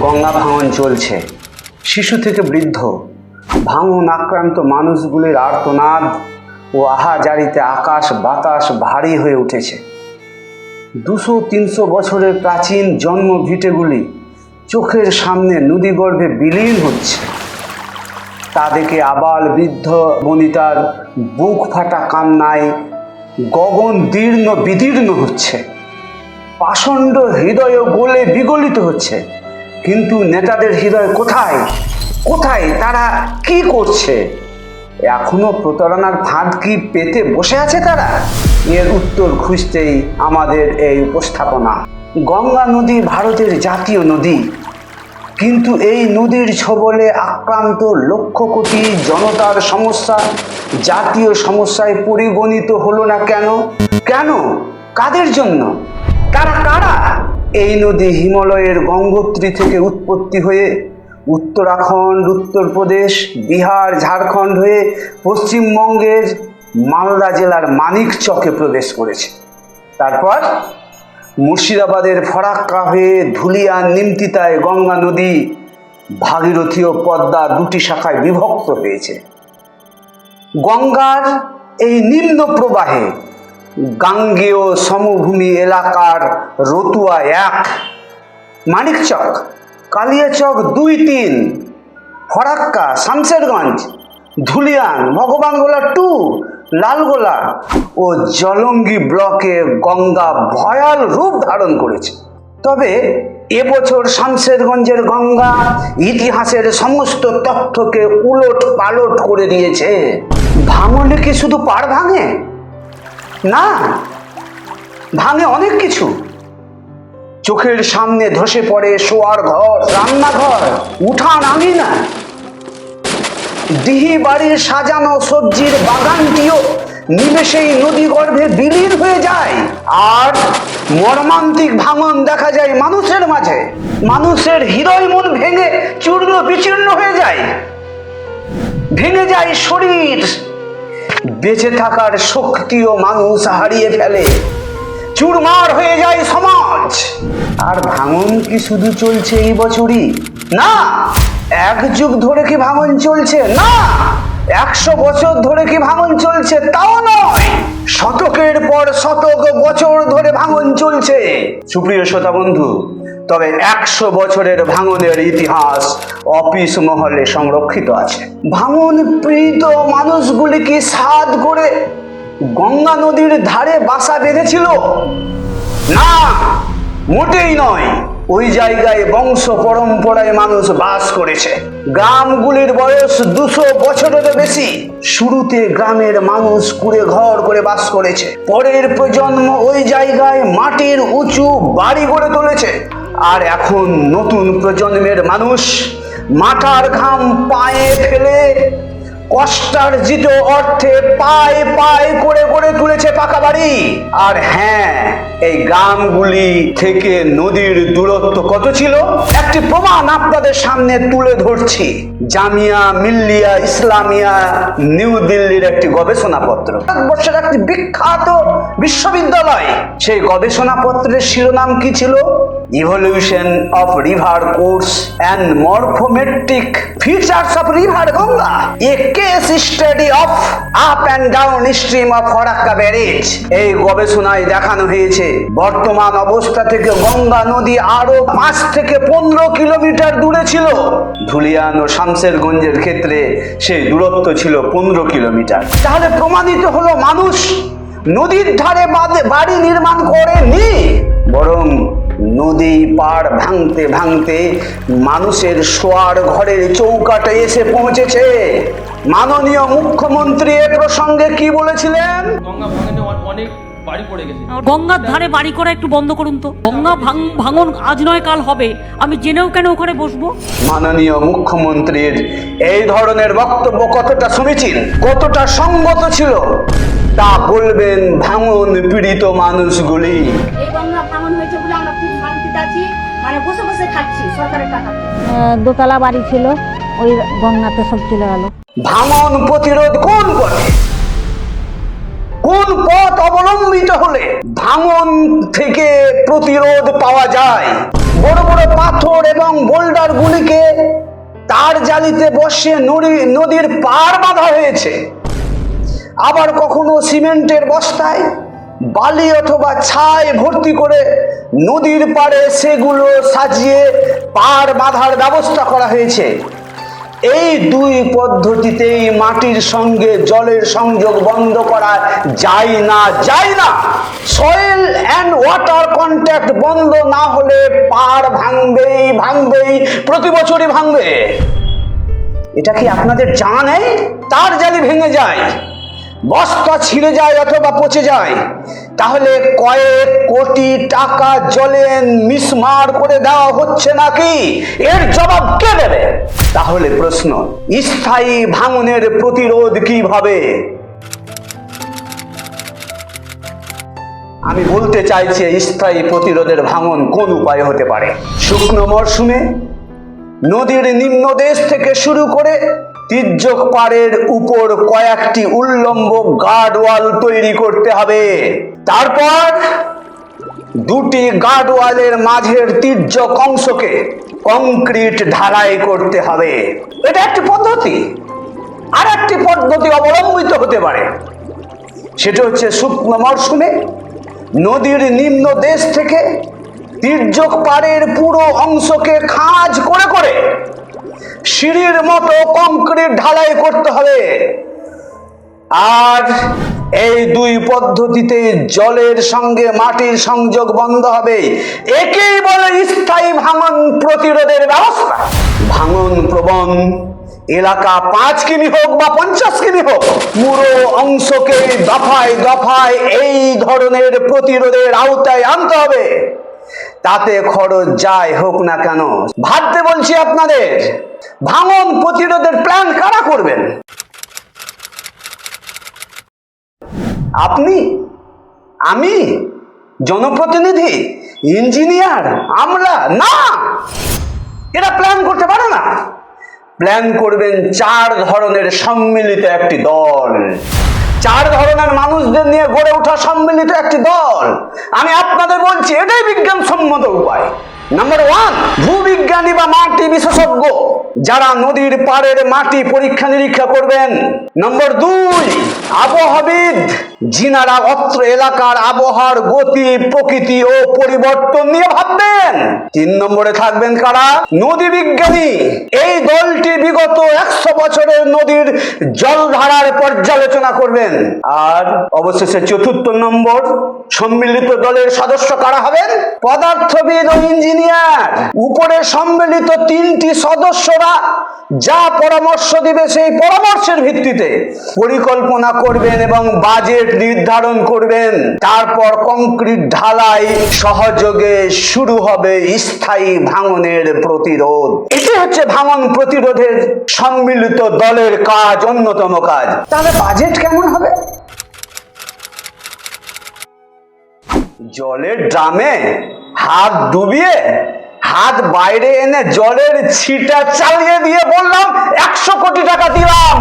গঙ্গা ভাঙন চলছে। শিশু থেকে বৃদ্ধ, ভাঙন আক্রান্ত মানুষগুলির আর্তনাদ ও আহাজারিতে আকাশ বাতাস ভারী হয়ে উঠেছে। দুশো তিনশো বছরের প্রাচীন জন্ম ভিটেগুলি চোখের সামনে নদীগর্ভে বিলীন হচ্ছে। তাদেরকে আবাল বৃদ্ধ বনিতার বুক ফাটা কান্নায় গগন দীর্ণ বিদীর্ণ হচ্ছে। পাষণ্ড হৃদয় গলে বিগলিত হচ্ছে। কিন্তু নেতাদের হৃদয় কোথায়? কোথায়? তারা কি করছে? এখনও প্রতারণার ফাঁদ কি পেতে বসে আছে তারা? এর উত্তর খুঁজতেই আমাদের এই উপস্থাপনা। গঙ্গা নদী ভারতের জাতীয় নদী। কিন্তু এই নদীর ছবলে আক্রান্ত লক্ষ কোটি জনতার সমস্যা, জাতীয় সমস্যায় পরিগণিত হলো না কেন? কেন? কাদের জন্য? তারা কারা? এই নদী হিমালয়ের গঙ্গোত্রী থেকে উৎপত্তি হয়ে উত্তরাখণ্ড, উত্তরপ্রদেশ, বিহার, ঝাড়খণ্ড হয়ে পশ্চিমবঙ্গের মালদা জেলার মানিকচকে প্রবেশ করেছে। তারপর মুর্শিদাবাদের ফরাক্কা হয়ে ধুলিয়া, নিমতিতায় গঙ্গা নদী ভাগীরথী ও পদ্মা দুটি শাখায় বিভক্ত হয়েছে। গঙ্গার এই নিম্ন প্রবাহে গাঙ্গেয় সমভূমি এলাকার রতুয়া এক, মানিকচক, কালিয়াচক দুই তিন ফরাক্কা শামশেরগঞ্জ, ধুলিয়ান, ভগবানগোলা টু, লালগোলা ও জলঙ্গি ব্লকে গঙ্গা ভয়াল রূপ ধারণ করেছে। তবে এবছর শামশেরগঞ্জের গঙ্গা ইতিহাসের সমস্ত তথ্যকে উলট পালট করে দিয়েছে। ভাঙলে কি শুধু পাড় ভাঙে? না, ভাঙে অনেক কিছু। চোখের সামনে ধসে পড়ে শোয়ার ঘর, রান্নাঘর, উঠান আঙিনা। দিহি বাড়ির সাজানো সবজির বাগানটিও নিমেষেই নদী গর্ভে বিলীন হয়ে যায়। আর মর্মান্তিক ভাঙন দেখা যায় মানুষের মাঝে। মানুষের হৃদয় মন ভেঙে চূর্ণ বিচূর্ণ হয়ে যায়। ভেঙে যায় শরীর বেঁচে থাকার শক্তিও মানুষ হারিয়ে ফেলে। চুরমার হয়ে যায় সমাজ। আর ভাঙন কি শুধু চলছে এই বছরই? না, এক যুগ ধরে কি ভাঙন চলছে? না, একশো বছর ধরে কি ভাঙন চলছে? তাও নয়, শতকের পর শতক বছর ধরে ভাঙন চলছে। সুপ্রিয় শ্রোতা বন্ধু তবে একশো বছরের ভাঙনের ইতিহাস অফিস মহলে সংরক্ষিত আছে। ভাঙন পীড়িত মানুষগুলি কি সাদ করে গঙ্গা নদীর ধারে বাসা বেঁধেছিল। না, মোটেই নয়। ওই জায়গায় বংশ পরম্পরায় মানুষ বাস করেছে। গ্রামগুলির বয়স দুশো বছরেরও বেশি। শুরুতে গ্রামের মানুষ কুড়ে ঘর করে বাস করেছে। পরের প্রজন্ম ওই জায়গায় মাটির উঁচু বাড়ি গড়ে তুলেছে। আর এখন নতুন প্রজন্মের মানুষ মাথার ঘাম পায়ে ফেলে কষ্টার্জিত অর্থে পায়ে পায়ে করে করে তুলেছে পাকা বাড়ি। আর হ্যাঁ এই গ্রামগুলি থেকে নদীর দূরত্ব কত ছিল? একটি প্রমাণ আপনাদের সামনে তুলে ধরছি। জামিয়া মিল্লিয়া ইসলামিয়া, নিউ দিল্লির একটি গবেষণাপত্র। ভারতবর্ষের একটি বিখ্যাত বিশ্ববিদ্যালয়। সেই গবেষণাপত্রের শিরোনাম কি ছিল? Evolution of river course and morphometric features of river Ganga a case study of up and downstream of Farakka barrage এই গবেষণায় দেখানো হয়েছে, বর্তমান অবস্থা থেকে গঙ্গা নদী আরও পাঁচ থেকে পনেরো কিলোমিটার দূরে ছিল। ধুলিয়ান ও শামসেরগঞ্জের ক্ষেত্রে সেই দূরত্ব ছিল পনেরো কিলোমিটার। তাহলে প্রমাণিত হলো মানুষ নদীর ধারে বাড়ি নির্মাণ করেনি, বরং নদী পাড় ভাঙতে ভাঙতে মানুষের শোয়ার ঘরের চৌকাটে এসে পৌঁছেছে। মাননীয় মুখ্যমন্ত্রী এ প্রসঙ্গে কি বলেছিলেন? গঙ্গা ভাঙনে অনেক বাড়ি পড়ে গেছে। গঙ্গার ধারে বাড়ি করা একটু বন্ধ করুন তো। গঙ্গা ভাঙন আজ নয় কাল হবে। আমি জেনেও কেন ওখানে বসবো? মাননীয় মুখ্যমন্ত্রীর এই ধরনের বক্তব্য কতটা সমীচীন কতটা সঙ্গত ছিল? তা বলবেন ভাঙন পীড়িত মানুষগুলি। এই গঙ্গা হয়েছে বলে আমরা খুব শান্তিতে আছি। মানে বসে বসে খাচ্ছি সরকারের টাকা। দোতলা বাড়ি ছিল ওই গঙ্গাতে সব চলে গেল। ভাঙন প্রতিরোধ কোন পথে? কোন পথ অবলম্বিত হলে ভাঙন থেকে প্রতিরোধ পাওয়া যায়? বড় বড় পাথর এবং বোল্ডারগুলিকে তার জালিতে বসিয়ে নদী নদীর পার বাঁধা হয়েছে। আবার কখনো সিমেন্টের বস্তায় বালি অথবা ছাই ভর্তি করে নদীর পাড়ে সেগুলো সাজিয়ে পার বাঁধার ব্যবস্থা করা হয়েছে। এই দুই পদ্ধতিতেই মাটির সঙ্গে জলের সংযোগ বন্ধ করা যায় না যায় না। সয়েল অ্যান্ড ওয়াটার কন্ট্যাক্ট বন্ধ না হলে পার ভাঙবেই ভাঙবেই, প্রতি বছরই ভাঙবে। এটা কি আপনাদের জানা নেই? তার জালি ভেঙে যায়। বস্তা ছিঁড়ে যায় অথবা পচে যায়, তাহলে কয়েক কোটি টাকা জলে মিসমার করে দেওয়া হচ্ছে নাকি? এর জবাব কে দেবে? তাহলে প্রশ্ন, স্থায়ী ভাঙনের প্রতিরোধ কীভাবে? আমি বলতে চাইছি, স্থায়ী প্রতিরোধের ভাঙন কোন উপায় হতে পারে? শুকনো মরশুমে, নদীর নিম্নদেশ থেকে শুরু করে তির্যক পাড়ের উপর কয়েকটি উল্লম্ব গার্ডওয়াল তৈরি করতে হবে। তারপর দুটি গার্ডওয়ালের মাঝের তির্যক অংশকে কংক্রিট ঢালাই করতে হবে। এটা একটি পদ্ধতি। আর একটি পদ্ধতি অবলম্বিত হতে পারে। সেটা হচ্ছে শুকনো মরশুমে নদীর নিম্ন দেশ থেকে তির্যক পাড়ের পুরো অংশকে খাঁজ করে করে সিঁড়ির মতো কংক্রিট ঢালাই করতে হবে। আর এই দুই পদ্ধতিতে জলের সঙ্গে মাটির সংযোগ বন্ধ হবে। একেই বলে স্থায়ী ভাঙন প্রতিরোধের ব্যবস্থা। ভাঙন প্রবণ এলাকা পাঁচ কিমি হোক বা পঞ্চাশ কিমি হোক পুরো অংশকে দফায় দফায় এই ধরনের প্রতিরোধের আওতায় আনতে হবে। তাতে খরচ যাই হোক না কেন, ভাবতে বলছি আপনাদের, ভাঙন প্রতিরোধের প্ল্যান কারা করবেন? আপনি? আমি? জনপ্রতিনিধি? ইঞ্জিনিয়ার? আমরা? না! এরা প্ল্যান করতে পারে না। প্ল্যান করবেন চার ধরনের সম্মিলিত একটি দল। চার ধরনের মানুষদের নিয়ে গড়ে ওঠা সম্মিলিত একটি দল। আমি আপনাদের বলছি, এটাই বিজ্ঞানসম্মত উপায়। নাম্বার ওয়ান ভূবিজ্ঞানী বা মাটি বিশেষজ্ঞ যারা নদীর পাড়ের মাটি পরীক্ষা নিরীক্ষা করবেন, নম্বর দুই আবহাবিদ যিনারা অত্র এলাকার আবহাওয়ার গতি, প্রকৃতি ও পরিবর্তন নিয়ে ভাববেন। তিন নম্বরে থাকবেন কারা? নদী বিজ্ঞানী। এই দলটি বিগত একশো বছরের নদীর জলধারার পর্যালোচনা করবেন। আর অবশেষে চতুর্থ নম্বর, সম্মিলিত দলের সদস্য কারা হবেন? পদার্থবিদ ও ইঞ্জিনিয়ার। উপরে সম্মিলিত তিনটি সদস্যরা যা পরামর্শ দিবে সেই পরামর্শের ভিত্তিতে পরিকল্পনা করবেন এবং বাজেট নির্ধারণ করবেন। তারপর কংক্রিট ঢালাই সহযোগে শুরু হবে স্থায়ী ভাঙনের প্রতিরোধ। এটি হচ্ছে ভাঙন প্রতিরোধের সম্মিলিত দলের কাজ, অন্যতম কাজ। তাহলে বাজেট কেমন হবে? জলের ড্রামে হাত ডুবিয়ে হাত বাইরে এনে জলের ছিটা চালিয়ে দিয়ে বললাম একশো কোটি টাকা দিলাম।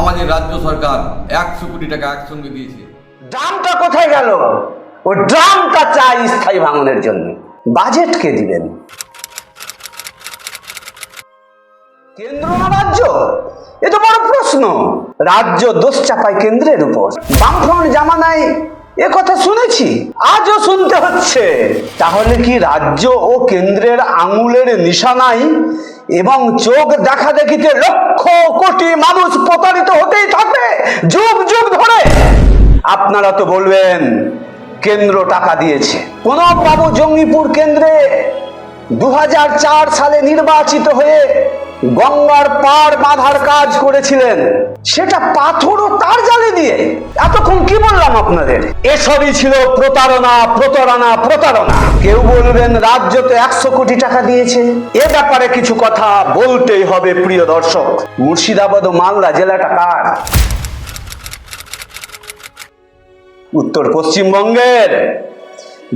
আমাদের রাজ্য সরকার একশো কোটি টাকা একসঙ্গে দিয়েছে। ড্রামটা কোথায় গেল? ও ড্রামটা চাই স্থায়ী ভাঙনের জন্য। বাজেট কে দিবেন? কেন্দ্র না রাজ্য? এ তো বড় প্রশ্ন। রাজ্য দোষ চাপায় কেন্দ্রের উপর। বামফ্রন্ট জামানায় এ কথা শুনেছি। আজও শুনতে হচ্ছে। তাহলে কি রাজ্য ও কেন্দ্রের আঙুলের নিশানাই এবং চোখ দেখা দেখিতে লক্ষ কোটি মানুষ প্রতারিত হতেই থাকবে যুগ যুগ ধরে। আপনারা তো বলবেন, কেন্দ্র টাকা দিয়েছে। প্রণব বাবু জঙ্গিপুর কেন্দ্রে দু হাজার চার সালে নির্বাচিত হয়ে গঙ্গার পার বাঁধার কাজ করেছিলেন। সেটা পাথর ও তার জালে দিয়ে। এতক্ষণ কি বললাম আপনাদের? এসবই ছিল প্রতারণা প্রতারণা প্রতারণা। কেউ বলবেন রাজ্য তো একশো কোটি টাকা দিয়েছে। এ ব্যাপারে কিছু কথা বলতেই হবে, প্রিয় দর্শক। মুর্শিদাবাদ ও মালদা জেলাটা কার? উত্তর পশ্চিমবঙ্গের।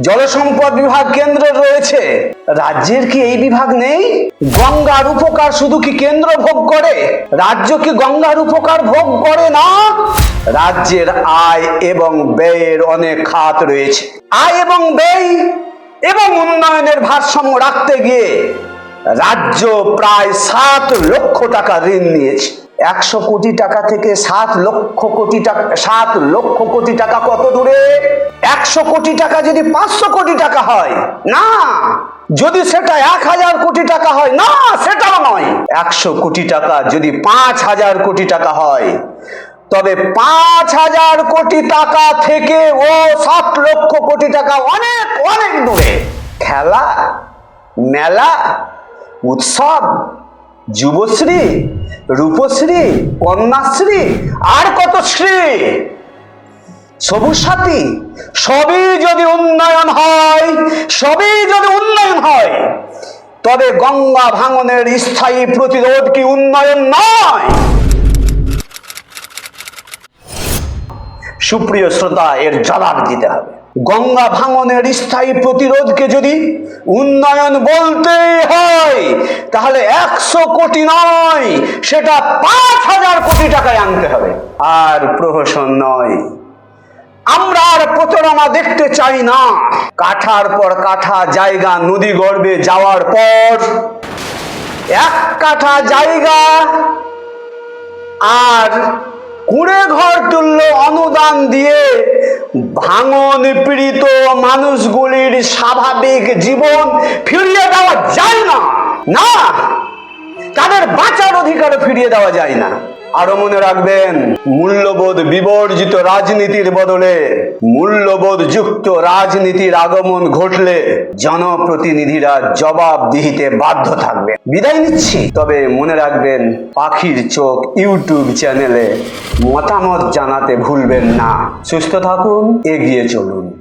জলসম্পদ বিভাগ কেন্দ্রের রয়েছে। রাজ্যের কি এই বিভাগ নেই? গঙ্গার উপকার শুধু কি কেন্দ্র ভোগ করে? রাজ্য কি গঙ্গার উপকার ভোগ করে না? রাজ্যের আয় এবং ব্যয়ের অনেক খাত রয়েছে। আয় এবং ব্যয় এবং উন্নয়নের ভারসাম্য রাখতে গিয়ে রাজ্য প্রায় সাত লক্ষ টাকা ঋণ নিয়েছে। একশো কোটি টাকা থেকে সাত লক্ষ কোটি টাকা, সাত লক্ষ কোটি টাকা কত দূরে? একশো কোটি টাকা যদি পাঁচশো কোটি টাকা হয়, না। যদি সেটা এক হাজার কোটি টাকা হয়, না, সেটাও নয়। একশো কোটি টাকা যদি পাঁচ হাজার কোটি টাকা হয়, তবে পাঁচ হাজার কোটি টাকা থেকে ও সাত লক্ষ কোটি টাকা অনেক অনেক দূরে। খেলা, মেলা, উৎসব যুবশ্রী, রূপশ্রী, কন্যাশ্রী, আর কত শ্রী সবুজ সাথী, সবই যদি উন্নয়ন হয়, সবই যদি উন্নয়ন হয়, তবে গঙ্গা ভাঙনের স্থায়ী প্রতিরোধ কি উন্নয়ন নয়? সুপ্রিয় শ্রোতা, এর জবাব দিতে হবে। গঙ্গা ভাঙনের স্থায়ী প্রতিরোধকে যদি উন্নয়ন বলতে হয়, তাহলে একশো কোটি নয়, সেটা পাঁচ হাজার কোটি টাকায় আনতে হবে। আর প্রহসন নয়, আমরা আর প্রতারণা দেখতে চাই না। কাঠার পর কাঠা, জায়গা, নদী গর্ভে যাওয়ার পর। এক কাঠা জায়গা আর কুড়ে ঘর তুল্য অনুদান দিয়ে ভাঙন পীড়িত মানুষগুলির স্বাভাবিক জীবন ফিরিয়ে দেওয়া যায় না। না, তাদের বাঁচার অধিকার ফিরিয়ে দেওয়া যায় না। আরও মনে রাখবেন, মূল্যবোধ বিবর্জিত রাজনীতির বদলে, মূল্যবোধ যুক্ত রাজনীতির আগমন ঘটলে জনপ্রতিনিধিরা জবাবদিহিতে বাধ্য থাকবে। বিদায় নিচ্ছি, তবে মনে রাখবেন, পাখির চোখ ইউটিউব চ্যানেলে মতামত জানাতে ভুলবেন না। সুস্থ থাকুন, এগিয়ে চলুন।